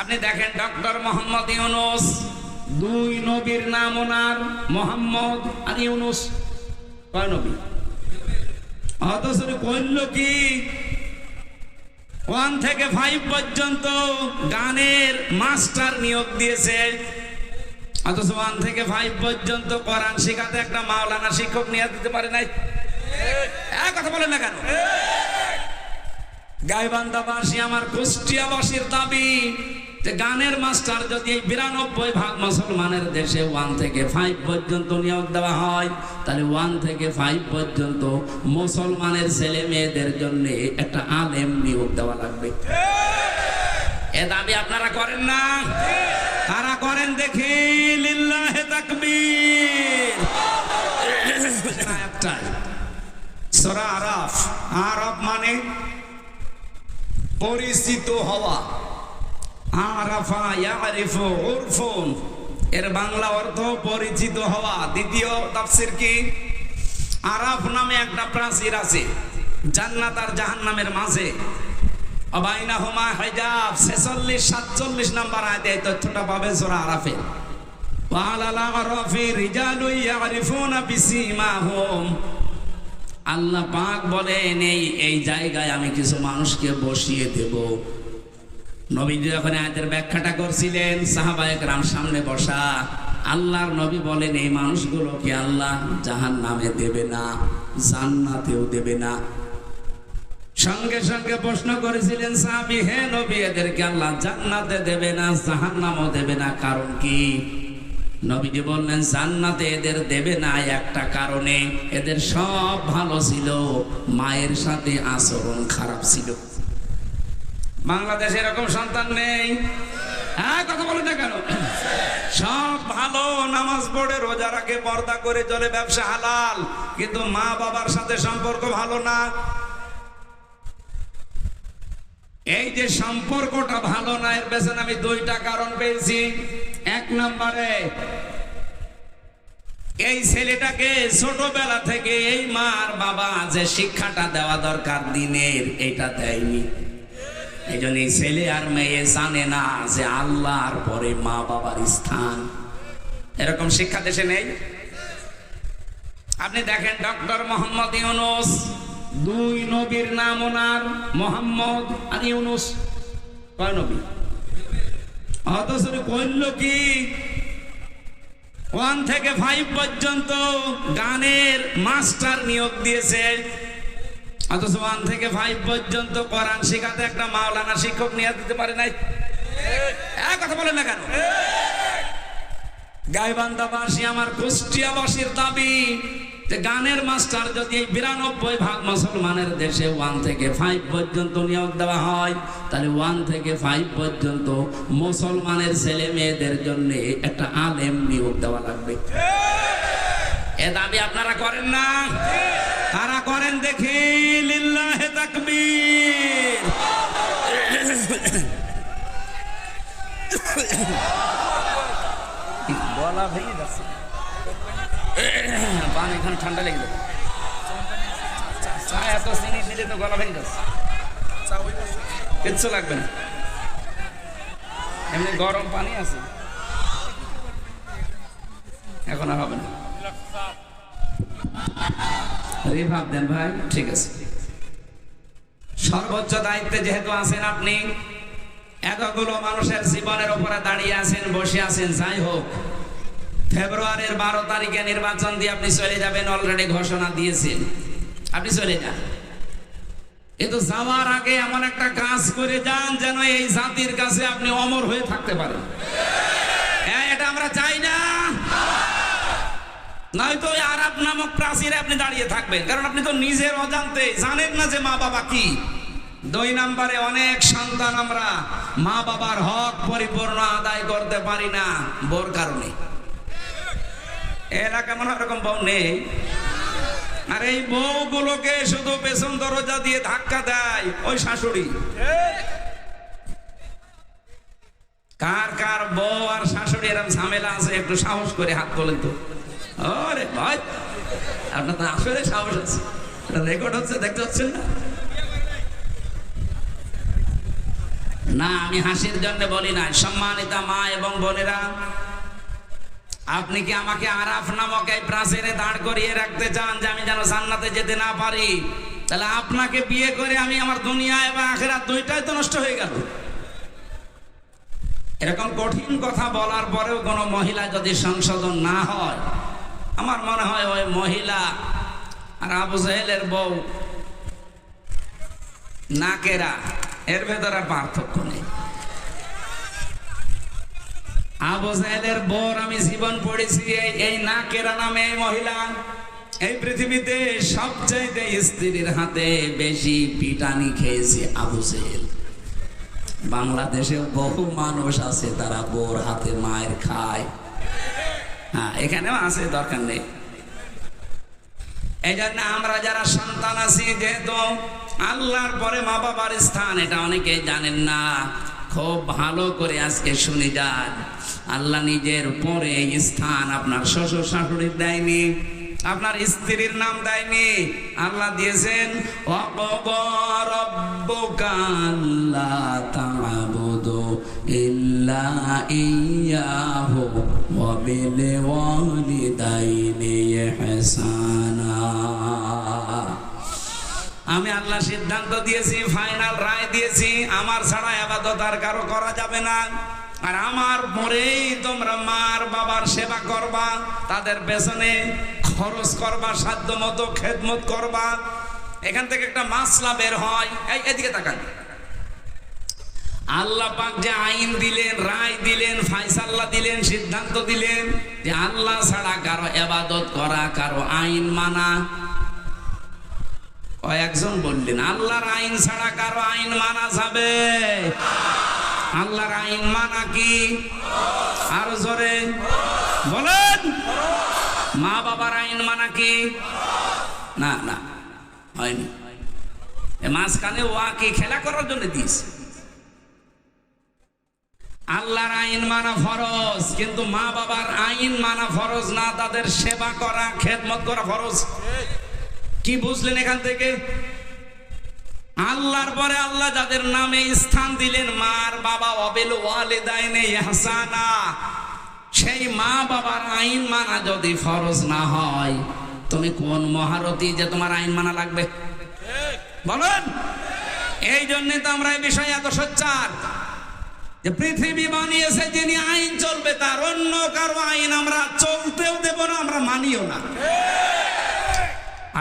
আপনি দেখেন ডক্টর মোহাম্মদ ইউনুস দুই নবীর নাম ওনার মোহাম্মদ আর ইউনুস। কয় নবী? অথচ কইল কি ওয়ান থেকে ফাইভ পর্যন্ত গানের মাস্টার নিয়োগ দিয়েছে। অথচ ওয়ান থেকে ফাইভ পর্যন্ত কোরআন শেখাতে একটা মাওলানা শিক্ষক নিয়ে দিতে পারে নাই। কথা বলেন না কেন? গাইবান্ধাবাসী আমার কুষ্টিয়াবাসীর দাবি গানের মাস্টার যদি বিরানব্বই ভাগ মুসলমানের দেশে ওয়ান থেকে ফাইভ পর্যন্ত নিয়োগ দেওয়া হয়, তাহলে ওয়ান থেকে ফাইভ পর্যন্ত মুসলমানের ছেলে মেয়েদের জন্য একটা আলেম নিয়োগ দেওয়া লাগবে। এ দাবি আপনারা করেন না? কারা করেন দেখি? লিল্লাহে একটাই সূরা আরাফ। আরাফ মানে পরিচিত হওয়া। আরাফা, ইয়ারিফু উরফুন এর বাংলা অর্থ পরিচিত হওয়া। দ্বিতীয় তাফসীর কি? আরাফ নামে একটা প্রাচীর আছে। জান্নাত আর জাহান্নামের মাঝে। অবাইনা হুমা হিজাব 46 47 নাম্বার আয়াতে এই তথ্যটা পাবে সূরা আরাফে। আল্লাহ পাক বলেন, এই এই জায়গায় আমি কিছু মানুষকে বসিয়ে দেব। নবীজি যখন আয়াতের ব্যাখ্যাটা করছিলেন সাহাবায়ক রাম সামনে বসা, আল্লাহর নবী বলেন, এই মানুষগুলোকে আল্লাহ জাহান নামে দেবে না, জান্নাতেও দেবে না? সঙ্গে সঙ্গে প্রশ্ন করেছিলেন, সাহাবি, হে নবী এদেরকে আল্লাহ জান্নাতে দেবে না, জাহান্নামও দেবে না, কারণ কি? নবীজি বললেন, জান্নাতে এদের দেবে না, একটা কারণে, এদের সব ভালো ছিল, মায়ের সাথে আচরণ খারাপ ছিল। বাংলাদেশে এরকম সন্তান নেই। হ্যাঁ কথা বলে না কেন? সব ভালো, নামাজ পড়ে, রোজা রাখে, পর্দা করে চলে, ব্যবসা হালাল। কিন্তু মা বাবার সাথে সম্পর্ক ভালো না। এই যে সম্পর্কটা ভালো না, এর পেছনে আমি দুইটা কারণ পেয়েছি। এক নম্বরে, এই ছেলেটাকে ছোটবেলা থেকে এই মার বাবা যে শিক্ষাটা দেওয়া দরকার দিনের, এটা দেয়নি। এই ছেলে আর মেয়ে জানে না যে আল্লাহর পরে মা বাবার স্থান। এরকম শিক্ষা দেশে নেই? আপনি দেখেন ডক্টর মোহাম্মদ ইউনুস, দুই নবীর নাম ওনার, মোহাম্মদ আর ইউনুস। কয় নবী? অথচ কইল কি, ওয়ান থেকে ফাইভ পর্যন্ত গানের মাস্টার নিয়োগ দিয়েছে। অথচ ওয়ান থেকে ফাইভ পর্যন্ত কোরআন শেখাতে একটা মাওলানা শিক্ষক নিয়ে দিতে পারে নাই। কথা বলেন না কেন? গাইবান্ধাবাসী, আমার কুষ্টিয়াবাসীর দাবি যে গানের মাস্টার যদি এই বিরানব্বই ভাগ মুসলমানের দেশে ওয়ান থেকে ফাইভ পর্যন্ত নিয়োগ দেওয়া হয়, তাহলে ওয়ান থেকে ফাইভ পর্যন্ত মুসলমানের ছেলে মেয়েদের জন্য একটা আলেম নিয়োগ দেওয়া লাগবে। এ দাবি আপনারা করেন না। কারা করেন দেখি লিল্লাহে তাকবীর। গলা ভেঙে যাচ্ছে। পান এখানে ঠান্ডা লেগে যাবে। চা এত চিনি দিলে তো গলা ভেঙে যাচ্ছে। কিচ্ছু লাগবে না। এমনি গরম পানি আছে। এখন আর হবে না। দেন ভাই, ঠিক আছে। সর্বোচ্চ দায়িত্বে যেহেতু আছেন আপনি, এতগুলো মানুষের জীবনের উপরে দাঁড়িয়ে আছেন, বসে আছেন, যাই হোক। ফেব্রুয়ারির বারো তারিখে নির্বাচন দিয়ে আপনি চলে যাবেন অলরেডি ঘোষণা দিয়েছেন। আপনি চলে যান। কিন্তু যাওয়ার আগে এমন একটা কাজ করে যান, যেন এই জাতির কাছে আপনি অমর হয়ে থাকতে পারেন। হ্যাঁ এটা আমরা চাই না। নয়তো ওই আরব নামক প্রাচীরে আপনি দাঁড়িয়ে থাকবেন। কারণ আপনি তো নিজের অজান্তে জানেন না যে মা বাবা কি। দুই অনেক সন্তান আমরা মা বাবার হক পরিপূর্ণ আদায় করতে পারি না, বোর কারণে। এলাকা মনে বউ নেই। আর এই শুধু পেছন দরজা দিয়ে ধাক্কা দেয় ওই শাশুড়ি। কার কার বউ আর শাশুড়ি এরকম ঝামেলা আছে, একটু সাহস করে হাত তোলেন তো। আরে ভাই, আপনার তো আসলে সাহস আছে। রেকর্ড হচ্ছে, দেখতে পাচ্ছেন না? না, আমি হাসির জন্য বলি না সম্মানিতা মা এবং বোনেরা, আপনি কি আমাকে আরাফ নামক এই প্রাচীরে দাঁড় করিয়ে রাখতে চান যে আমি যেন জান্নাতে যেতে না পারি? তাহলে আপনাকে বিয়ে করে আমি আমার দুনিয়া এবং আখেরাত দুইটাই তো নষ্ট হয়ে গেল। এরকম কঠিন কথা বলার পরেও কোনো মহিলা যদি সংশোধন না হয় আমার মনে হয় ওই মহিলা আর আবু জাহেলের বউ নাকেরা, এর ভেতর আর পার্থক্য নেই। আবু জাহেলের বর আমি জীবন পড়েছি এই এই নাকেরা নামে এই মহিলা। এই পৃথিবীতে সবচাইতে স্ত্রীর হাতে বেশি পিটানি খেয়েছে আবু জাহেল। বাংলাদেশে বহু মানুষ আছে, তারা বোর হাতে মায়ের খায়। হ্যাঁ এখানেও আছে, দরকার নেই। এই জন্য আমরা যারা সন্তান আছি, যেহেতু আল্লাহর পরে মা বাবার স্থান, এটা অনেকে জানেন না। খুব ভালো করে আজকে শুনে যান। আল্লাহ নিজের পরে স্থান আপনার শ্বশুর শাশুড়ির দেয়নি, আপনার স্ত্রীর নাম দেয়নি। আল্লাহ দিয়েছেন অপরব্বকাল্লা তাবুদু। আমি আল্লাহ সিদ্ধান্ত দিয়েছি ফাইনাল রায় দিয়েছি, আমার ছাড়া আবাদত আর কারও করা যাবে না। আর আমার পরেই তোমরা মার বাবার সেবা করবা, তাদের পেছনে খরচ করবা সাধ্য মতো খেদমত করবা। এখান থেকে একটা মাসলা বের হয়। এই, এদিকে তাকান। আল্লাহ পাক যে আইন দিলেন, রায় দিলেন ফাইসাল্লা দিলেন, সিদ্ধান্ত দিলেন যে আল্লাহ ছাড়া কারও এবাদত করা, কারও আইন মানা। কয়েকজন বললেন, আল্লাহর আইন ছাড়া কারও আইন মানা যাবে। আল্লাহর আইন মানা কি? আরও জোরে। বলেন, মা বাবার আইন মানা কি? না না, হয়নি। মাঝখানে ওয়াকে খেলা করার জন্য দিয়েছে। আল্লাহর আইন মানা ফরজ, কিন্তু মা বাবার আইন মানা ফরজ না, তাদের সেবা করা, খেদমত করা ফরজ। কি বুঝলেন এখান থেকে? আল্লাহর পরে আল্লাহ যাদের নামে স্থান দিলেন, মার বাবা অবেল ওয়ালিদাইনে ইহসানা, সেই মা বাবার আইন মানা যদি ফরজ না হয়, তুমি কোন মহারতী যে তোমার আইন মানা লাগবে? বলেন। এই জন্য তো আমরা এই বিষয়ে এত সোচ্চার। যে পৃথিবী বানিয়েছে যিনি আইন চলবে তার অন্য কারও আইন আমরা চলতেও দেব না আমরা মানিও না।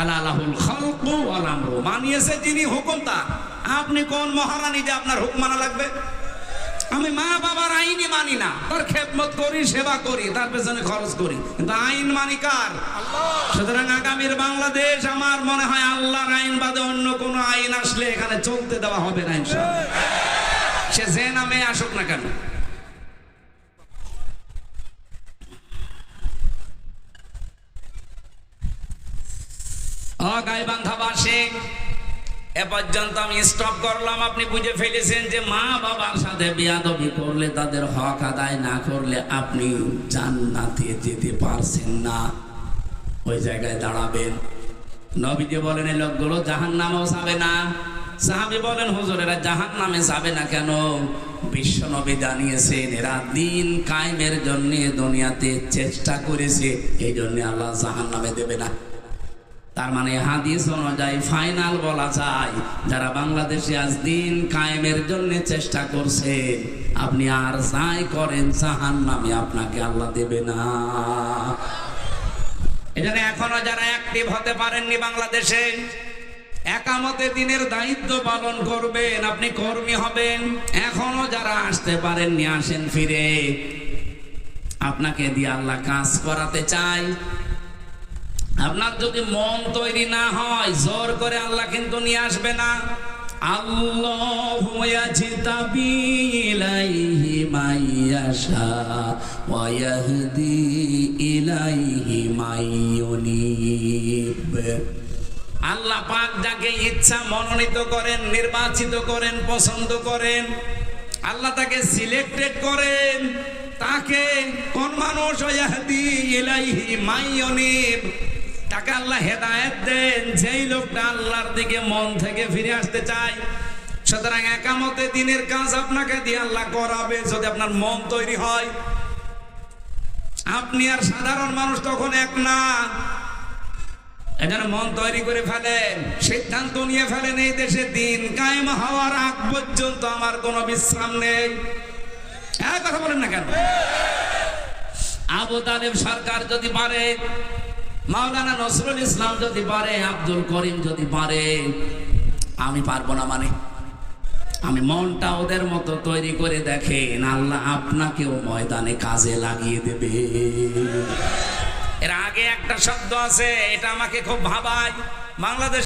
আলাহুল খালকু ওয়াল আমরু। মানিয়েছে যিনি হুকুম তার। আপনি কোন মহারানী যে আপনার হুকুম মানা লাগবে? আমি মা বাবার আইনই মানি না। তার খেদমত করি সেবা করি তার পেছনে খরচ করি। কিন্তু আইন মানি কার? সুতরাং আগামীর বাংলাদেশ আমার মনে হয় আল্লাহর আইন বাদে অন্য কোন আইন আসলে এখানে চলতে দেওয়া হবে না ইনশাআল্লাহ। সে যে নামে আসুক না কেন? বুঝে ফেলেছেন যে মা বাবার সাথে করলে তাদের না করলে আপনি যেতে পারছেন না। ওই জায়গায় দাঁড়াবেন। নবীজি বলেন, এই লোকগুলো জাহান নামেও যাবে না। সাহাবি বলেন হুজুরেরা জাহান নামে যাবে না কেন? বিশ্ব নবী জানিয়েছেন, এরা দিন কায়েমের জন্য দুনিয়াতে চেষ্টা করেছে, এই জন্য আল্লাহ জাহান নামে দেবে না। তার মানে হাদিস অনুযায়ী, ফাইনাল বলা যায়, যারা বাংলাদেশে আজ দিন কায়েমের জন্য চেষ্টা করছে, আপনি আর যাই করেন জাহান নামে আপনাকে আল্লাহ দেবে না। এখনও যারা অ্যাক্টিভ হতে পারেননি বাংলাদেশে একামতে দিনের দায়িত্ব পালন করবেন, আপনি কর্মী হবেন। এখনও যারা আসতে পারেননি, আসেন ফিরে। আপনাকে দিয়ে আল্লাহ কাজ করাতে চাই। আপনার যদি মন তৈরি না হয়, জোর করে আল্লাহ কিন্তু নিয়ে আসবে না। আল্লাহ আল্লাহ পাক যাকে ইচ্ছা মনোনীত করেন, নির্বাচিত করেন, পছন্দ করেন, আল্লাহ তাকে সিলেক্টেড করেন, তাকে কোন মানুষ তাকে আল্লাহ হেদায়েত দেন। যেই লোকটা আল্লাহর দিকে মন থেকে ফিরে আসতে চায়, সুতরাং একামতে দিনের কাজ আপনাকে দিয়ে আল্লাহ করাবে। যদি আপনার মন তৈরি হয়, আপনি আর সাধারণ মানুষ তখন এক না। এজন্য মন তৈরি করে ফেলেন, সিদ্ধান্ত নিয়ে ফেলেন, এই দেশে দিন কায়েম হওয়ার আগ পর্যন্ত আমার কোনো বিশ্রাম নেই। হ্যাঁ কথা বলেন না কেন? আবু তালেব সরকার যদি পারে, মাওলানা নসরুল ইসলাম যদি পারে, আব্দুল করিম যদি পারে, আমি পারব না মানে। আমি মনটা ওদের মতো তৈরি করে দেখেন, আল্লাহ আপনাকেও ময়দানে কাজে লাগিয়ে দেবে। এর আগে একটা শব্দ আছে এটা আমাকে খুব ভাবায়। বাংলাদেশ